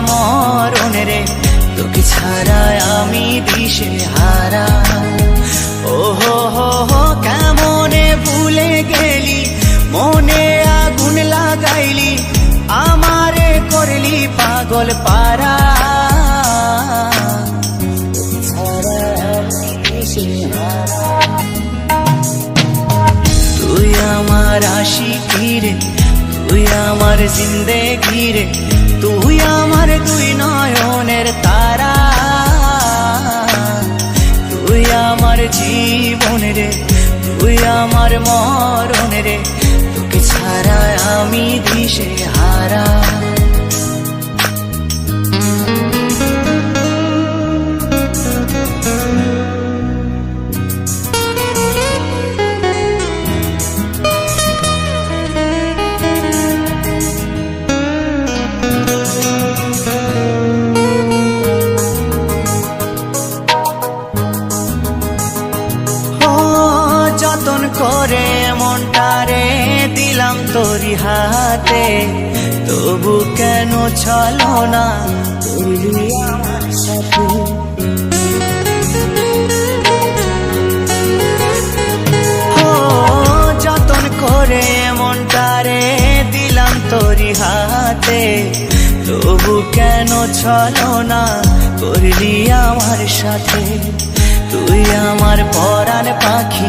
মরণ রে তোকে ছাড়া আমি দিশে হারা ও হো হো হো কেমনে ভুলে গেলি? মনে আগুন লাগাইলি, আমারে করলি পাগল পারা। তুই আমার আশিকি রে তুই আমার জিন্দেগি রে তুই আমার দুই নয়নের তারা। তুই আমার জীবন রে, তুই আমার মরণ রে। তোকে ছাড়া আমি দিশে হারা করে মনটারে দিলাম তোরি হাতে। তবু কেন চলো না করলি যতন করে মনটারে দিলাম তোরি হাতে। তবু কেন চলো না করলি আমার সাথে? তুই আমার পরাণ পাখি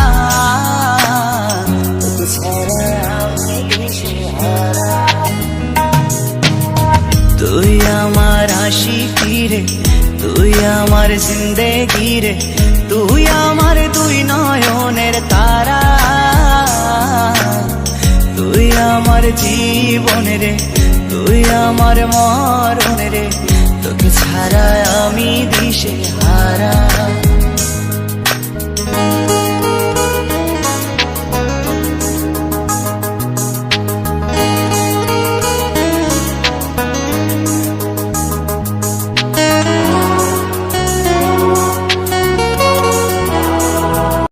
আমার জিন্দেগি তুই আমার দুই নয়নের তারা। তুই আমার জীবন রে তুই আমার মরণ